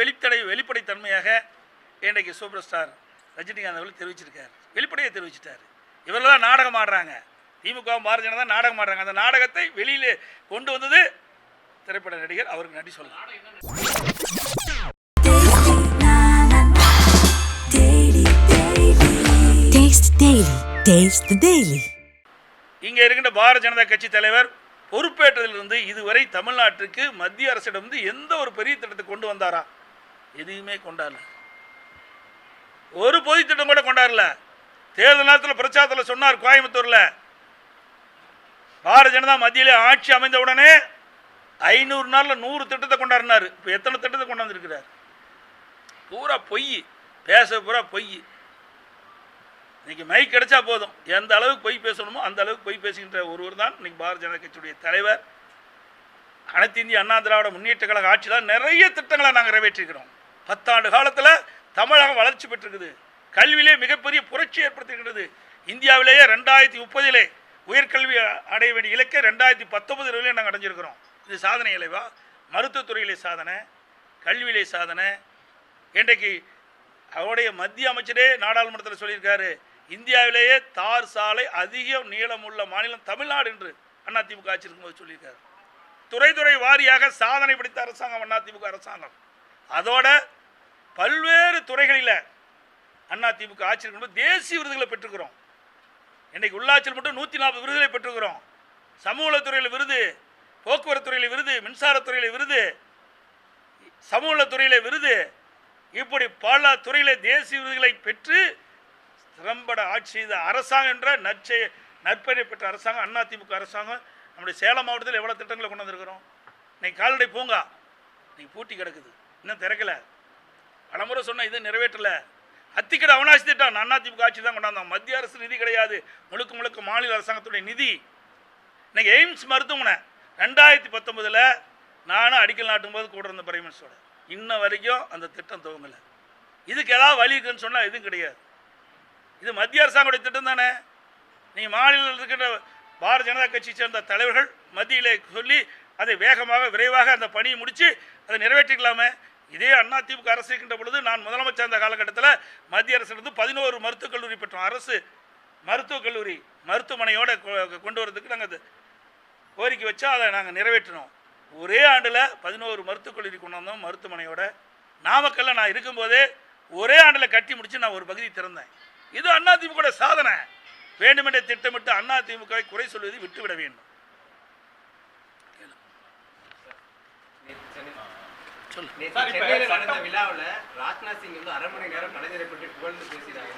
வெளித்தடை வெளிப்படைத்தன்மையாக இன்றைக்கு super star Rajinikanth அவர்கள் தெரிவிச்சிருக்காரு. வெளிப்படையாக தெரிவிச்சிட்டாரு. இவரெல்லாம் நாடகம் ஆடுறாங்க. திமுக பாரதிய ஜனதா நாடகம் ஆடுறாங்க. அந்த நாடகத்தை வெளியிலே கொண்டு வந்தது திரைப்பட நடிகர். அவருக்கு நன்றி சொல்லலாம். இங்கே இருக்கின்ற பாரதிய ஜனதா கட்சி தலைவர் பொறுப்பேற்றதிலிருந்து இதுவரை தமிழ்நாட்டுக்கு மத்திய அரசிடம் வந்து எந்த ஒரு பெரிய திட்டத்தை கொண்டு வந்தாரா? எதையுமே கொண்டாடல. ஒரு பொது திட்டம் கூட கொண்டாடல. தேர்தல் நேரத்தில் பிரச்சாரத்தில் சொன்னார் கோயம்புத்தூரில். பாரதிய ஜனதா மத்தியிலே ஆட்சி அமைந்த உடனே ஐநூறு நாளில் நூறு திட்டத்தை கொண்டாடினார். இப்போ எத்தனை திட்டத்தை கொண்டாந்துருக்கிறார் பூரா பொய். பேச பூரா பொய். இன்னைக்கு மைக் கிடைச்சா போதும். எந்த அளவுக்கு பொய் பேசணுமோ அந்த அளவுக்கு பொய் பேசுகின்ற ஒருவர் தான் இன்னைக்கு பாரதிய ஜனதா கட்சியுடைய தலைவர். அனைத்து இந்திய அண்ணா திராவிட முன்னேற்ற கழக ஆட்சியில் நிறைய திட்டங்களை நாங்கள் நிறைவேற்றிருக்கிறோம். பத்தாண்டு காலத்தில் தமிழகம் வளர்ச்சி பெற்றிருக்குது. கல்வியிலே மிகப்பெரிய புரட்சி ஏற்படுத்திருக்கிறது இந்தியாவிலேயே ரெண்டாயிரத்தி முப்பதிலே உயர்கல்வி அடைய வேண்டிய இலக்கை ரெண்டாயிரத்தி பத்தொன்பது வரையிலே நாங்கள் அடைஞ்சிருக்கிறோம். இது சாதனை இலைவா மருத்துவத்துறையிலே சாதனை கல்வியிலே சாதனை. இன்றைக்கு அவருடைய மத்திய அமைச்சரே நாடாளுமன்றத்தில் சொல்லியிருக்காரு இந்தியாவிலேயே தார் சாலை அதிக நீளமுள்ள மாநிலம் தமிழ்நாடு என்று அதிமுக ஆட்சி இருக்கும்போது சொல்லியிருக்காரு. துறை துறை வாரியாக சாதனை படைத்த அரசாங்கம் அதிமுக அரசாங்கம். அதோட பல்வேறு துறைகளில் அண்ணா திமுக ஆட்சி இருக்கும்போது தேசிய விருதுகளை பெற்றுக்கிறோம். இன்றைக்கு உள்ளாட்சியில் மட்டும் நூற்றி நாற்பது விருதுகளை பெற்றுக்கிறோம். சமூகத்துறையில் விருது போக்குவரத்து துறையில் விருது மின்சாரத்துறையில் விருது சமூகத்துறையில் விருது இப்படி பல துறையில் தேசிய விருதுகளை பெற்று திறம்பட ஆட்சி செய்த அரசாங்கம் என்ற நற்செய நற்பெயரை பெற்ற அரசாங்கம் அதிமுக அரசாங்கம் நம்முடைய சேலம் மாவட்டத்தில் எவ்வளோ திட்டங்களை கொண்டு வந்திருக்கிறோம். இன்றைக்கி கால்நடை பூங்கா இன்றைக்கி பூட்டி கிடக்குது. இன்னும் திறக்கல. பலமுறை சொன்ன இதை நிறைவேற்றலை. அத்திக்கடை அவனாசி திட்டம் அதிமுக ஆட்சி தான் கொண்டாந்தோம் மத்திய அரசு நிதி கிடையாது. முழுக்க முழுக்க மாநில அரசாங்கத்துடைய நிதி. இன்னைக்கு எய்ம்ஸ் மருத்துவமனை ரெண்டாயிரத்தி பத்தொன்பதில் நானும் அடிக்கல் நாட்டும் போது கூட இருந்த பிரைமன்ஸோட இன்ன வரைக்கும் அந்த திட்டம் துவங்கலை. இதுக்கு ஏதாவது வழி இருக்குன்னு சொன்னால் எதுவும் கிடையாது. இது மத்திய அரசாங்கோடைய திட்டம் தானே. நீங்கள் மாநிலத்தில் இருக்கின்ற பாரதிய ஜனதா கட்சியை சேர்ந்த தலைவர்கள் மத்தியிலே சொல்லி அதை வேகமாக விரைவாக அந்த பணியை முடித்து அதை நிறைவேற்றிக்கலாமே. இதே அண்ணா திமுக அரசு இருக்கின்ற பொழுது நான் முதலமைச்சர் அந்த காலகட்டத்தில் மத்திய அரசிலிருந்து பதினோரு மருத்துவக் கல்லூரி பெற்றோம். அரசு மருத்துவக் கல்லூரி மருத்துவமனையோடு கொ- கொண்டு வரதுக்கு நாங்கள் கோரிக்கை வச்சா அதை நாங்கள் நிறைவேற்றினோம். ஒரே ஆண்டில் பதினோரு மருத்துவக் கல்லூரி கொண்டு வந்தோம் மருத்துவமனையோட. நாமக்கல்ல நான் இருக்கும்போதே ஒரே ஆண்டில் கட்டி முடித்து நான் ஒரு பகுதி திறந்தேன். இது அதிமுக சாதனை. வேண்டுமென்றே திட்டமிட்டு அதிமுகவை குறை சொல்வதை விட்டுவிட வேண்டும். சொல்லு. நேத்து சென்னையில நடந்த விழாவுல ராஜ்நாத் சிங் வந்து அரை மணி நேரம் கலைஞரை பற்றி புகழ்ந்து பேசினாங்க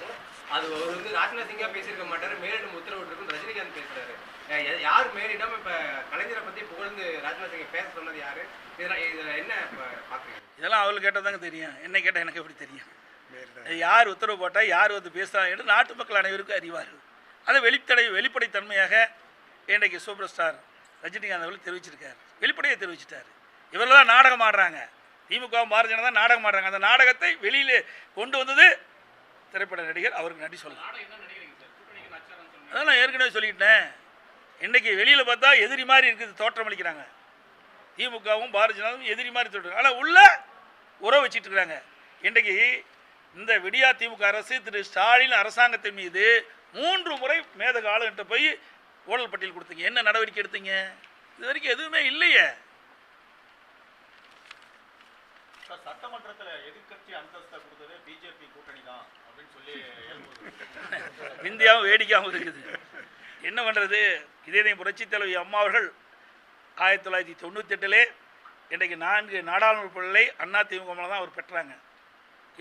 அது அவர் வந்து ராஜ்நாத் சிங்கா பேசியிருக்க மாட்டாரு மேலிடம் உத்தரவிட்டிருக்கும் ரஜினிகாந்த் பேசுறாரு. யார் மேலிடம் இப்ப கலைஞரை பத்தி புகழ்ந்து ராஜ்நாத் சிங்கை பேச சொன்னது யாரு? இதுல இதுல என்ன இப்ப பாக்குறீங்க? இதெல்லாம் அவளுக்கு கேட்டால் தாங்க தெரியும். என்ன கேட்டால் எனக்கு எப்படி தெரியும்? யார் உத்தரவு போட்டால் யார் வந்து பேசுகிறாங்க என்று நாட்டு மக்கள் அனைவருக்கும் அறிவார்கள் அதை வெளித்தடை வெளிப்படைத்தன்மையாக இன்றைக்கு சூப்பர் ஸ்டார் ரஜினிகாந்த் அவர்கள் தெரிவிச்சிருக்காரு. வெளிப்படையாக தெரிவிச்சிட்டாரு. இவரெல்லாம் நாடகம் ஆடுறாங்க. திமுக பாரதிய ஜனதா நாடகம் ஆடுறாங்க. அந்த நாடகத்தை வெளியிலே கொண்டு வந்தது திரைப்பட நடிகர். அவருக்கு நன்றி சொல்லலாம் அதான் நான் ஏற்கனவே சொல்லிட்டேன் இன்னைக்கு வெளியில் பார்த்தா எதிரி மாதிரி இருக்குது தோற்றம் அளிக்கிறாங்க. திமுகவும் பாரதிய ஜனதாவும் எதிரி மாதிரி சொல்றாங்க ஆனால் உள்ள உறவு வச்சிட்டு இருக்காங்க. இன்றைக்கு இந்த விடியா திமுக அரசு திரு ஸ்டாலின் அரசாங்கத்தின் மீது மூன்று முறை மேதக ஆளுகிட்ட போய் ஊழல் பட்டியல் கொடுத்தீங்க. என்ன நடவடிக்கை எடுத்தீங்க? இது வரைக்கும் எதுவுமே இல்லையே சார் சட்டமன்றத்தில் எதிர்க்கட்சி அந்தஸ்தை கொடுத்தது பிஜேபி கூட்டணி தான் அப்படின்னு சொல்லி இந்தியாவும் வேடிக்கையாகவும் இருக்குது. என்ன பண்ணுறது இதே புரட்சி தலைவி அம்மா அவர்கள் ஆயிரத்தி தொள்ளாயிரத்தி தொண்ணூற்றி இன்றைக்கு நான்கு நாடாளுமன்ற பிள்ளை அதிமுக மூலம் தான் அவர் பெற்றாங்க.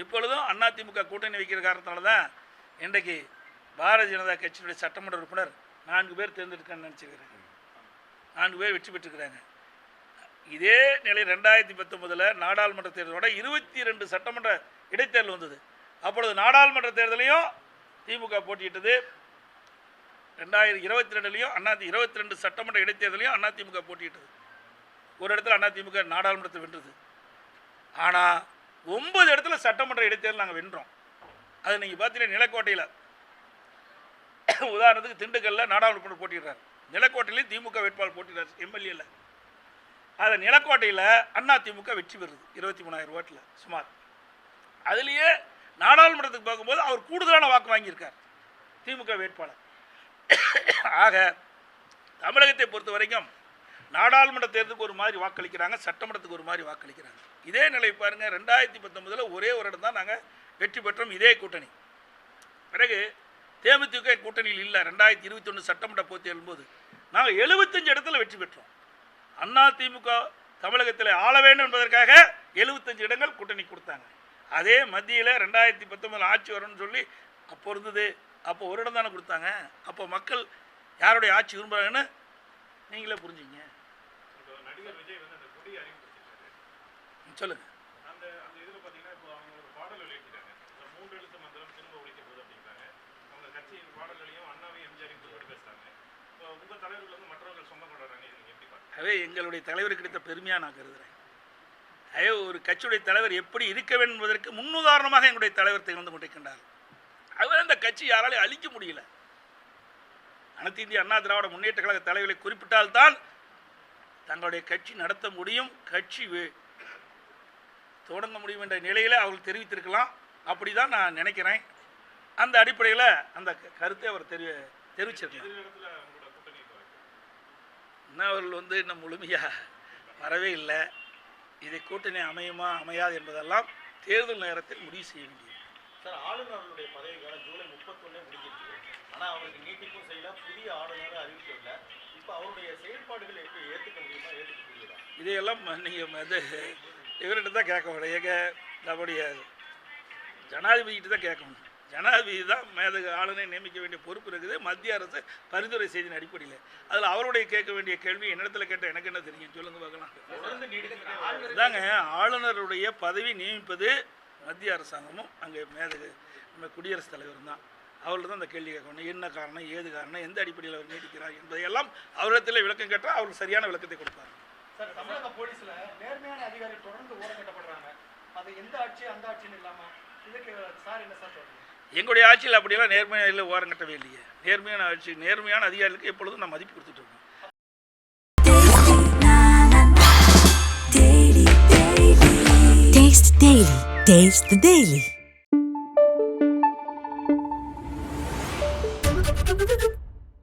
இப்பொழுதும் அதிமுக கூட்டணி வைக்கிற காரணத்தினால தான் இன்றைக்கு பாரதிய ஜனதா கட்சியினுடைய சட்டமன்ற உறுப்பினர் நான்கு பேர் தேர்ந்தெடுக்கன்னு நினச்சிருக்கிறாங்க. நான்கு பேர் வெற்றி பெற்றுக்கிறாங்க இதே நிலை ரெண்டாயிரத்தி பத்தொன்பதில் நாடாளுமன்ற தேர்தலோட இருபத்தி ரெண்டு சட்டமன்ற இடைத்தேர்தல் வந்தது. அப்பொழுது நாடாளுமன்ற தேர்தலையும் திமுக போட்டியிட்டது. ரெண்டாயிரத்தி இருபத்தி ரெண்டுலையும் அண்ணா இருபத்தி ரெண்டு சட்டமன்ற இடைத்தேர்தலையும் அதிமுக போட்டியிட்டது. ஒரு இடத்துல அதிமுக நாடாளுமன்றத்தை வென்றது. ஆனால் ஒன்பது இடத்துல சட்டமன்ற இடைத்தேர்தல் நாங்கள் வென்றோம். அது நீங்கள் பார்த்தீங்கன்னா நிலக்கோட்டையில். உதாரணத்துக்கு திண்டுக்கல்லில் நாடாளுமன்ற போட்டிடுறாரு நிலக்கோட்டையிலையும் திமுக வேட்பாளர் போட்டிடுறாரு எம்எல்ஏல. அதை நிலக்கோட்டையில் அதிமுக வெற்றி பெறுது. இருபத்தி மூணாயிரம் ஓட்டில் சுமார். அதுலேயே நாடாளுமன்றத்துக்கு பார்க்கும்போது அவர் கூடுதலான வாக்கு வாங்கியிருக்கார் திமுக வேட்பாளர். ஆக தமிழகத்தை பொறுத்த வரைக்கும் நாடாளுமன்ற தேர்தலுக்கு ஒரு மாதிரி வாக்களிக்கிறாங்க சட்டமன்றத்துக்கு ஒரு மாதிரி வாக்களிக்கிறாங்க. இதே நிலை பாருங்கள் ரெண்டாயிரத்தி பத்தொன்பதில் ஒரே ஒரு இடம் தான் நாங்கள் வெற்றி பெற்றோம் இதே கூட்டணி. பிறகு தேமுதிக கூட்டணியில் இல்லை ரெண்டாயிரத்தி இருபத்தி ஒன்று சட்டமன்ற போத்தி எழும்போது நாங்கள் எழுபத்தஞ்சு இடத்துல வெற்றி பெற்றோம். அண்ணா திமுக தமிழகத்தில் ஆள வேண்டும் என்பதற்காக எழுபத்தஞ்சு இடங்கள் கூட்டணி கொடுத்தாங்க. அதே மத்தியில் ரெண்டாயிரத்தி பத்தொன்பதில் ஆட்சி வரும்னு சொல்லி அப்போ இருந்தது. அப்போ ஒரு இடம் தானே கொடுத்தாங்க. அப்போ மக்கள் யாருடைய ஆட்சி விரும்புகிறாங்கன்னு நீங்களே புரிஞ்சுங்க இப்போ சொல்லுங்கள் உங்கள் தலைவர்கள் வந்து மற்றவர்கள் சொந்தம் கொண்டாடுறாங்க. ஆகவே அதே எங்களுடைய தலைவருக்கு கிடைத்த பெருமையாக நான் கருதுகிறேன் அதே ஒரு கட்சியுடைய தலைவர் எப்படி இருக்க வேண்டும் என்பதற்கு முன்னுதாரணமாக எங்களுடைய தலைவர் திகழ்ந்து கொண்டிருக்கின்றார். அவர் அந்த கட்சி யாராலையும் அழிக்க முடியல. அனைத்து இந்திய அண்ணா திராவிட முன்னேற்ற கழக தலைவர்களை குறிப்பிட்டால்தான் தங்களுடைய கட்சி நடத்த முடியும் கட்சி தொடங்க முடியும் என்ற நிலையில் அவர்கள் தெரிவித்திருக்கலாம். அப்படி தான் நான் நினைக்கிறேன். அந்த அடிப்படையில் அந்த க- கருத்தை அவர் தெரி தெரிவிச்சிருக்கேன் எதிர்காலத்தில் உங்களோட கூட்டணி இப்போ இன்னும் அவர்கள் வந்து இன்னும் முழுமையாக வரவே இல்லை. இதை கூட்டணி அமையுமா அமையாது என்பதெல்லாம் தேர்தல் நேரத்தில் முடிவு செய்ய வேண்டியது. சார் ஆளுநர்களுடைய பதவிக்காலம் ஜூலை முப்பத்தொன்னே முடிஞ்சிருச்சு. ஆனால் அவருக்கு நீட்டிப்பும் செய்யல புதிய ஆளுநரை அறிவிக்கவில்லை இப்போ அவருடைய செயல்பாடுகள் எப்படி ஏற்றுக்க முடியுமா ஏற்றுக்க முடியுதா இதையெல்லாம் நீங்கள் இது இவர்கிட்ட தான் கேட்கணும் எங்க நம்முடைய ஜனாதிபதிகிட்ட தான் கேட்கணும். ஜனாதிபதி தான் மேதக ஆளுநரை நியமிக்க வேண்டிய பொறுப்பு இருக்குது. மத்திய அரசு பரிந்துரை செய்தியின் அடிப்படையில். அதில் அவருடைய கேட்க வேண்டிய கேள்வி என்னிடத்தில் கேட்ட எனக்கு என்ன தெரியும்? சொல்லுங்க பார்க்கலாம். தொடர்ந்து இதாங்க ஆளுநருடைய பதவி நியமிப்பது மத்திய அரசாங்கமும் அங்கே மேதகு நம்ம குடியரசுத் தலைவரும் தான். அவர்கிட்ட தான் அந்த கேள்வி கேட்கணும். என்ன காரணம் ஏது காரணம் எந்த அடிப்படையில் அவர் நீடிக்கிறார் என்பதையெல்லாம் அவரிடத்தில் விளக்கம் கேட்டால் அவர் சரியான விளக்கத்தை கொடுப்பார். சார் தமிழக போலீஸில் நேர்மையான அதிகாரி தொடர்ந்து அது எந்த ஆட்சி அந்த ஆட்சின்னு இல்லாமல் இதுக்கு சார் என்ன சார் சொல்றீங்க? எங்களுடைய ஆட்சியில் அப்படியெல்லாம் ஓரம் ஓரங்கட்டவே இல்லையே நேர்மையான ஆட்சி நேர்மையான அதிகாரிகளுக்கு எப்பொழுதும் நான் மதிப்பு கொடுத்துட்டு இருக்கோம் Taste the Daily.